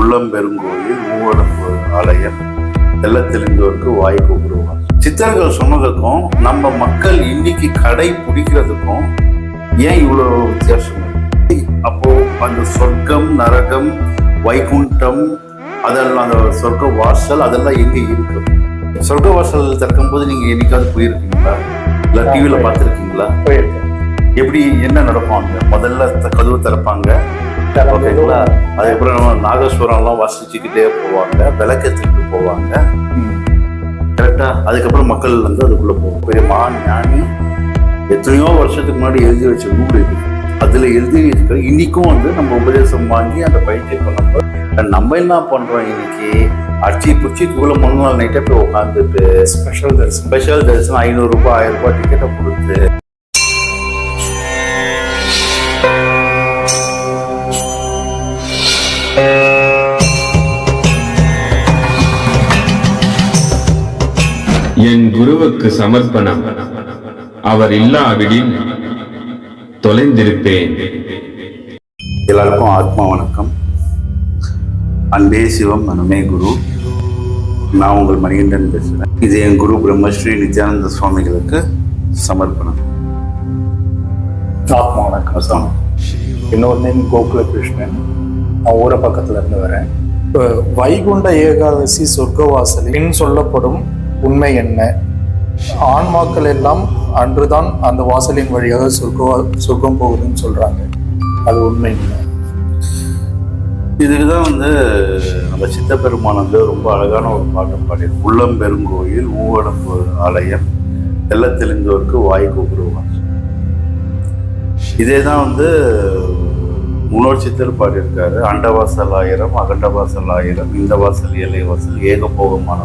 உள்ளம் பெருங்கோயில் மூவடம்பு ஆலயம் தெல்ல தெளிந்தோருக்கு வாய் கூப்பிடுவார் சித்தர்கள் சொன்னதுக்கும் நம்ம மக்கள் இன்னைக்கு கடை பிடிக்கிறதுக்கும் ஏன் இவ்வளோ வித்தியாசம்? அப்போ அந்த சொர்க்கம் நரகம் வைகுண்டம் அதெல்லாம் அந்த சொர்க்க வாசல் அதெல்லாம் எங்க இருக்கு? சொர்க்க வாசல் திறக்கும் போது நீங்க என்னைக்காவது போயிருக்கீங்களா? இல்ல டிவியில பார்த்துருக்கீங்களா? எப்படி என்ன நடக்கும் அங்க? முதல்ல கதவு திறப்பாங்க ஓகேங்களா அதுக்கப்புறம் நம்ம நாகஸ்வரம்லாம் வாசிச்சுக்கிட்டே போவாங்க விளக்கத்துக்கு போவாங்க. ம். கரெக்டா? அதுக்கப்புறம் மக்கள் வந்து அதுக்குள்ள போகும் பெரிய மான் ஞானி எத்தனையோ வருஷத்துக்கு முன்னாடி எழுதி வச்ச நூல் இது. அதுல எழுதி இருக்கிற இன்னைக்கும் வந்து நம்ம உபதேசம் வாங்கி அந்த பயிற்சி பண்ணும்போது நம்ம என்ன பண்றோம் இன்னைக்கு? அடிச்சு பிடிச்சி இவ்வளோ மூணு நாள் நைட்டே போய் உட்காந்துட்டு ஸ்பெஷல் தரிசனம். ஸ்பெஷல் தரிசனம் ஐநூறு ரூபாய் ஆயிரம் ரூபாய் டிக்கெட்டை கொடுத்து குருவுக்கு சமர்ப்பணம். அவர் இல்லாவிடில் தொலைந்திருப்பேன். எல்லாருக்கும் ஆத்மா வணக்கம். அன்பே சிவம் மனமே குரு. நான் உங்கள் மணிகண்டன் பேசுகிறேன் இது என் குரு பிரம்மஸ்ரீ நித்யானந்த சுவாமிகளுக்கு சமர்ப்பணம். ஆத்மா வணக்கம் இன்னொரு நேம் கோகுல கிருஷ்ணன் நான் ஊர பக்கத்துல இருந்து வரேன். இப்போ வைகுண்ட ஏகாதசி சொர்க்கவாசலின் சொல்லப்படும் உண்மை என்ன? ஆன்மாக்கள் எல்லாம் அன்றுதான் அந்த வாசலின் வழியாக சொர்க்கம் சொர்க்கம் போகுதுன்னு சொல்றாங்க. அது உண்மை இல்லை இதுக்கு தான் வந்து நம்ம சித்தப்பெருமான் வந்து ரொம்ப அழகான ஒரு பாட்டம் பாடி உள்ளம் பெருங்கோயில் ஊவடம்பு ஆலயம் தெல்ல தெலுங்கோருக்கு வாய் கூப்பிடுவார் இதே தான் வந்து முன்னோர் சித்தர் பாடியிருக்காரு. அண்டவாசல் ஆயிரம் அகண்டவாசல் ஆயிரம் இந்த வாசல் ஏழை வாசல் ஏகபோகமான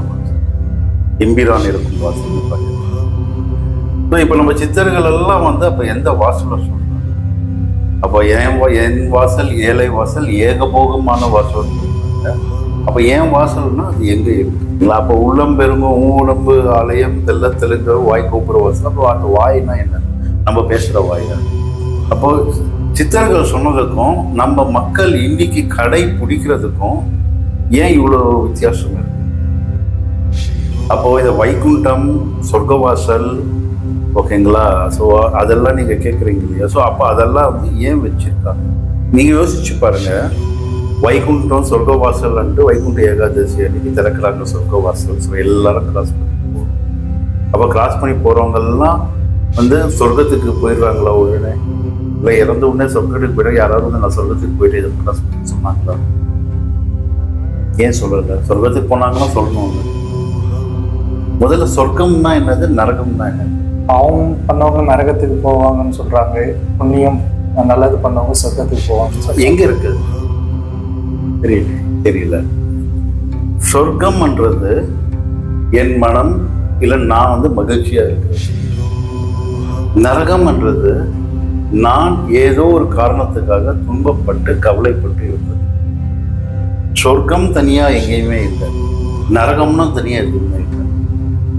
எம்பிரான் இருக்கும் வாசல் பாடியிருக்காரு இப்போ நம்ம சித்தர்கள் எல்லாம் வந்து அப்போ எந்த வாசலில் சொல்றாங்க? அப்போ என் என் வாசல் ஏழை வாசல் ஏகபோகமான வாசல் அப்போ என் வாசல்னா அது எங்க இருக்கு? அப்போ உள்ளம் பெருங்க உடம்பு ஆலயம் தெல்ல தெலுங்கு வாய் கூப்பிடுற வாசல். அப்போ அந்த வாய்னா என்ன? நம்ம பேசுற வாய். தான் அப்போ சித்தர்கள் சொன்னதுக்கும் நம்ம மக்கள் இன்னைக்கு கடை பிடிக்கிறதுக்கும் ஏன் இவ்வளோ வித்தியாசம் இருக்கு? அப்போது இந்த வைகுண்டம் சொர்க்கவாசல் ஓகேங்களா? ஸோ அதெல்லாம் நீங்கள் கேட்குறீங்க இல்லையா? ஸோ அப்போ அதெல்லாம் வந்து ஏன் வச்சுருக்காங்க? நீங்கள் யோசிச்சு பாருங்கள் வைகுண்டம் சொர்க்கவாசல் அண்டு வைகுண்ட ஏகாதசி அன்னைக்கு திறக்கிறாங்க சொர்க்கவாசல். ஸோ எல்லாரும் கிராஸ் பண்ணி போகிறோம் அப்போ கிராஸ் பண்ணி போகிறவங்கெல்லாம் வந்து சொர்க்கத்துக்கு போயிடுறாங்களா உடனே? இல்லை இறந்த உடனே சொர்க்கத்துக்கு போயிடும் யாராவது வந்து நான் சொர்க்கத்துக்கு போயிட்டு இதை கிராஸ் பண்ணி சொன்னாங்களா? ஏன் சொல்லலை? சொர்க்கத்துக்கு போனாங்கன்னா சொல்லணும் முதல்ல சொர்க்கம்னா என்னது நரகம்னா என்னது? பாவம் பண்ணவங்க நரகத்துக்கு போவாங்கன்னு சொல்றாங்க. புண்ணியம் நல்லது பண்ணவங்க சொர்க்கத்துக்கு சொல்றாங்க. எங்க இருக்கு? தெரியல தெரியல. சொர்க்கம்ன்றது என் மனம் இல்ல நான் வந்து மகிழ்ச்சியா இருக்கிறேன் நரகம்ன்றது நான் ஏதோ ஒரு காரணத்துக்காக துன்பப்பட்டு கவலைப்பட்டு இருந்தது. சொர்க்கம் தனியா எங்கேயுமே இல்லை. நரகம்னா தனியா எதுவுமே இல்லை.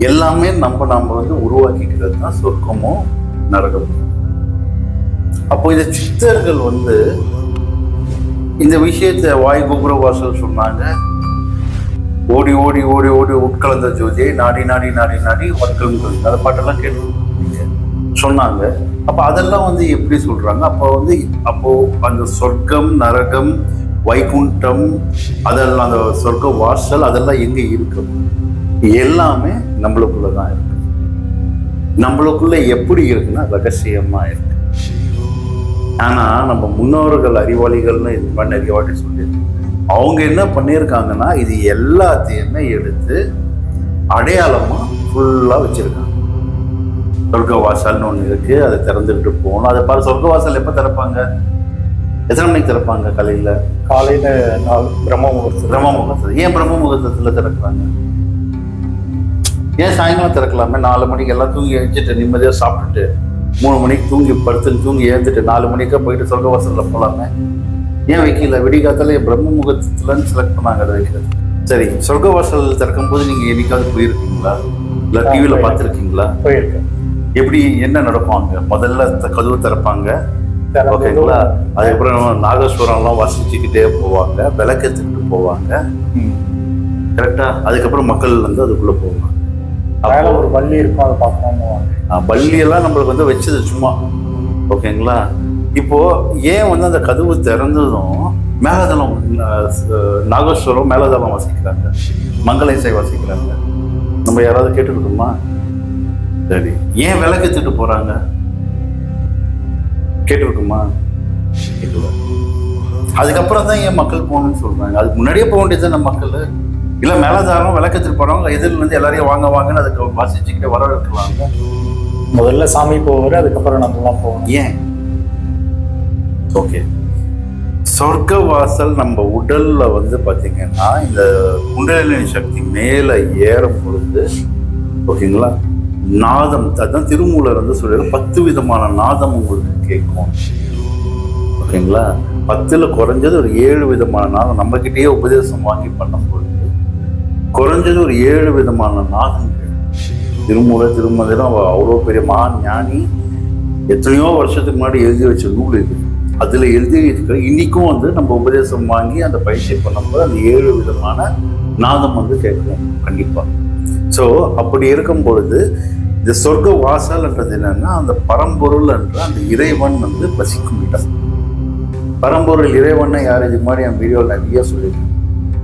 எல்லாமே நம்ம நாம வந்து உருவாக்கிக்கிறது தான் சொர்க்கமும் நரகமும் அப்போ இந்த சித்தர்கள் வந்து இந்த விஷயத்தை வாய் கோபுர வாசல் சொன்னாங்க. ஓடி ஓடி ஓடி ஓடி உட்கலந்த ஜோதியை நாடி நாடி நாடி நாடி வட்கலம் அந்த பாட்டெல்லாம் கேட்டு சொன்னாங்க. அப்போ அதெல்லாம் வந்து எப்படி சொல்றாங்க? அப்போ வந்து அப்போ அந்த சொர்க்கம் நரகம் வைகுண்டம் அதெல்லாம் அந்த சொர்க்க வாசல் அதெல்லாம் எங்க இருக்கு? எல்லாமே நம்மளுக்குள்ள தான் இருக்கு. நம்மளுக்குள்ள எப்படி இருக்குன்னா ரகசியமா இருக்கு. ஆனா நம்ம முன்னோர்கள் அறிவாளிகள்னு இது மாதிரி நிறைய வாட்டி சொல்லியிருக்கோம் அவங்க என்ன பண்ணியிருக்காங்கன்னா இது எல்லாத்தையுமே எடுத்து அடையாளமா ஃபுல்லா வச்சிருக்காங்க. சொர்க்க வாசல்னு ஒன்று இருக்கு அதை திறந்துக்கிட்டு போகணும். அதை பாரு சொர்க்க வாசல் எப்போ திறப்பாங்க? எத்தனை மணிக்கு திறப்பாங்க காலையில? காலையில நாள் பிரம்ம முகூர்த்தம் பிரம்ம முகூர்த்தம் ஏன் பிரம்ம முகூர்த்தத்துல திறக்கிறாங்க? ஏன் சாயங்காலம் திறக்கலாமே? நாலு மணிக்கு எல்லாம் தூங்கி எழுச்சிட்டு நிம்மதியா சாப்பிட்டுட்டு மூணு மணிக்கு தூங்கி படுத்து தூங்கி எழுந்துட்டு நாலு மணிக்கா போயிட்டு சொர்க்க வாசல்ல போலாமே? ஏன் வைக்கல? விடிகாத்தால பிரம்ம முகூர்த்தத்துலன்னு செலக்ட் பண்ணாங்க அதை வைக்கிறது. சரி சொர்க்க வாசல் திறக்கும் போது நீங்க என்னைக்காவது போயிருக்கீங்களா? இல்ல டிவியில பார்த்துருக்கீங்களா? போயிருக்கேன். எப்படி என்ன நடக்கும் அங்க? முதல்ல கதவு திறப்பாங்க. ஓகேங்களா? அதுக்கப்புறம் நாகஸ்வரம்லாம் வசிச்சுக்கிட்டே போவாங்க விளக்கத்துக்கிட்டு போவாங்க. ம். கரெக்டா அதுக்கப்புறம் மக்கள் வந்து அதுக்குள்ள போவாங்க. மேல ஒரு வள்ளி இருக்கும் அதை பார்க்கணும் ஆஹ் பல்லியெல்லாம் நம்மளுக்கு வந்து வச்சது சும்மா. ஓகேங்களா? இப்போ ஏன் வந்து அந்த கதவு திறந்ததும் மேலதளம் நாகேஸ்வரம் மேலதளம் வசிக்கிறாங்க. மங்கள இசை வசிக்கிறாங்க. நம்ம யாராவது கேட்டுக்கிட்டோமா? சரி. ஏன் விளக்கத்துட்டு போறாங்க? கேட்டுருக்குமா அதுக்கப்புறம் தான் ஏன் மக்கள் போகணும்னு சொல்றாங்க. அதுக்கு முன்னாடியே போக வேண்டியது நம்ம மக்கள்? இல்ல மேலதாரம் விளக்கத்துக்கு போறவங்க எதிரில் இருந்து எல்லாரையும் வாங்க வாங்கன்னு அதுக்கு வாசிச்சுக்கிட்டு வரவேற்கலாங்க முதல்ல சாமி போவாரு அதுக்கப்புறம் நம்மலாம் போகணும். ஏன்? ஓகே சொர்க்க வாசல் நம்ம உடல்ல வந்து பாத்தீங்கன்னா இந்த குண்டலினி சக்தி மேல ஏறும் பொழுது ஓகேங்களா நாதம் அதான் திருமூலர் வந்து சொல்றாரு பத்து விதமான நாதம் உங்களுக்கு கேட்கும். ஓகேங்களா பத்துல குறைஞ்சது ஒரு ஏழு விதமான நாதம். நம்ம கிட்டேயே உபதேசம் வாங்கி பண்ணும் பொழுது குறைஞ்சது ஒரு ஏழு விதமான நாதம் கேட்கும் திருமதிலாம் அவள் அவ்வளோ பெரிய மா ஞானி எத்தனையோ வருஷத்துக்கு முன்னாடி எழுதி வச்ச நூல் இது. அதில் எழுதி இருக்கிற இன்னைக்கும் வந்து நம்ம உபதேசம் வாங்கி அந்த பயிற்சி பண்ணும்போது அந்த ஏழு விதமான நாதம் வந்து கேட்கணும் கண்டிப்பாக ஸோ அப்படி இருக்கும் பொழுது இந்த சொர்க்க வாசல்ன்றது என்னன்னா அந்த பரம்பொருள் என்ற அந்த இறைவன் வந்து வசிக்கும் இடம். பரம்பொருள் இறைவனை யார்? இதுக்கு முன்னாடி என் வீடியோவில் நிறைய சொல்லியிருக்கேன்.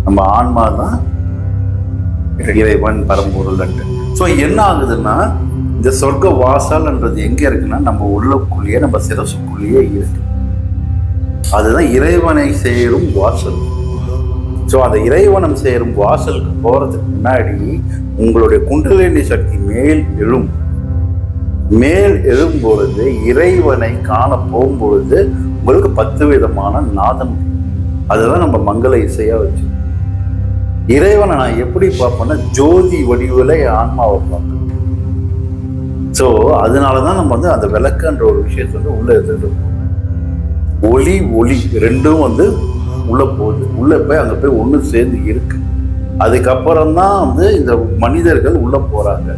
நம்ம ஆன்மா தான் இறைவன் பரம்பொருள் ஸோ என்ன ஆகுதுன்னா இந்த சொர்க்க வாசல்ன்றது எங்கே இருக்குன்னா நம்ம உள்ளக்குள்ளேயே நம்ம சிரசுக்குள்ளேயே இருக்கு. அதுதான் இறைவனை சேரும் வாசல். ஸோ அந்த இறைவனம் சேரும் வாசலுக்கு போகிறதுக்கு முன்னாடி உங்களுடைய குண்டலினி சக்தி மேல் எழும். மேல் எழும் பொழுது இறைவனை காண போகும்பொழுது உங்களுக்கு பத்து விதமான நாதம். அதுதான் நம்ம மங்கள இசையாக வச்சு. இறைவனை நான் எப்படி பார்ப்பேன்னா ஜோதி வடிவில் என் ஆன்மாவை பார்ப்பேன். ஸோ அதனால தான் நம்ம வந்து அந்த விளக்குன்ற ஒரு விஷயத்தை வந்து உள்ளே எடுத்துட்டு இருக்கோம் ஒளி ஒளி ரெண்டும் வந்து உள்ளே போகுது. உள்ளே போய் அங்கே போய் ஒன்று சேர்ந்து இருக்கு. அதுக்கப்புறம் தான் வந்து இந்த மனிதர்கள் உள்ளே போகிறாங்க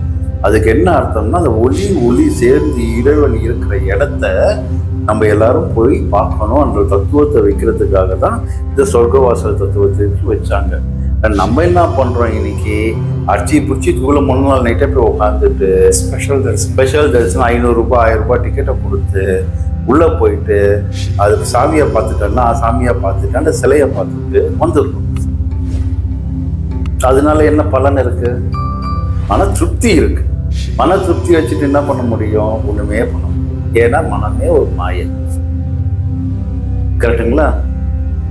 அதுக்கு என்ன அர்த்தம்னா அந்த ஒளி ஒளி சேர்ந்து இறைவன் இருக்கிற இடத்த நம்ம எல்லாரும் போய் பார்க்கணும் அந்த தத்துவத்தை வைக்கிறதுக்காக தான் இந்த சொர்க்கவாசல் தத்துவத்தை வச்சாங்க. நம்ம என்ன பண்றோம் இன்னைக்கு? அடிச்சு பிடிச்சி தூள முன்னாள் நாள் நைட்டே போய் உட்காந்துட்டு ஸ்பெஷல் தரிசனம். ஸ்பெஷல் தரிசனம் ஐநூறுரூபா ஆயிரம் ரூபாய் டிக்கெட்டை கொடுத்து உள்ளே போயிட்டு அதுக்கு சாமியை பார்த்துட்டேன்னா சாமியை பார்த்துட்டு அந்த சிலையை பார்த்துட்டு வந்துடணும் அதனால என்ன பலன் இருக்கு? மன திருப்தி இருக்கு. மன திருப்தி வச்சுட்டு என்ன பண்ண முடியும்? ஒண்ணுமே பண்ண முடியும் ஏன்னா மனமே ஒரு மாயை. கரெக்டுங்களா